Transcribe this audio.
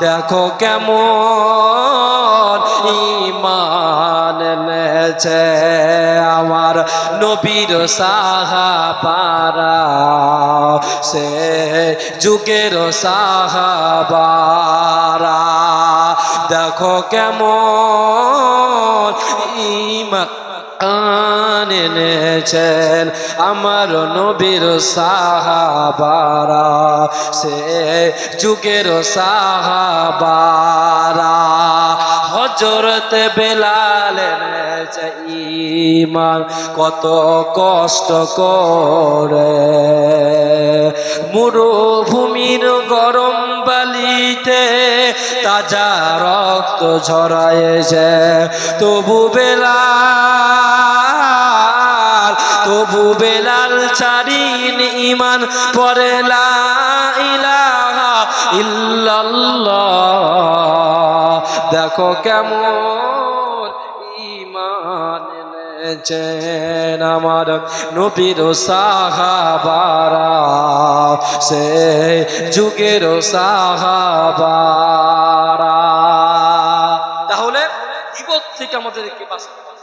দেখো কেমন ইমান এনেছে আমার নবীর সাহাবারা। সে যুগের সাহাবারা। দেখো কেমন ইমান আন এনেছেন আমার নবীর সাহাবারা, সে যুগের সাহাবারা। হজরত বেলাল এনেছে ইমান কত কষ্ট করে। মরুভূমির গরম বালিতে তাজা রক্ত ঝরায়েছে তবু বেলাল তবু বেলাল চারিন ইমান পরে দেখো কেমন ইমান এনেছেন আমার নবীর সাহাবারা। সে যুগের সাহাবারা। তাহলে বিপদ থেকে আমাদেরকে বাঁচাতে।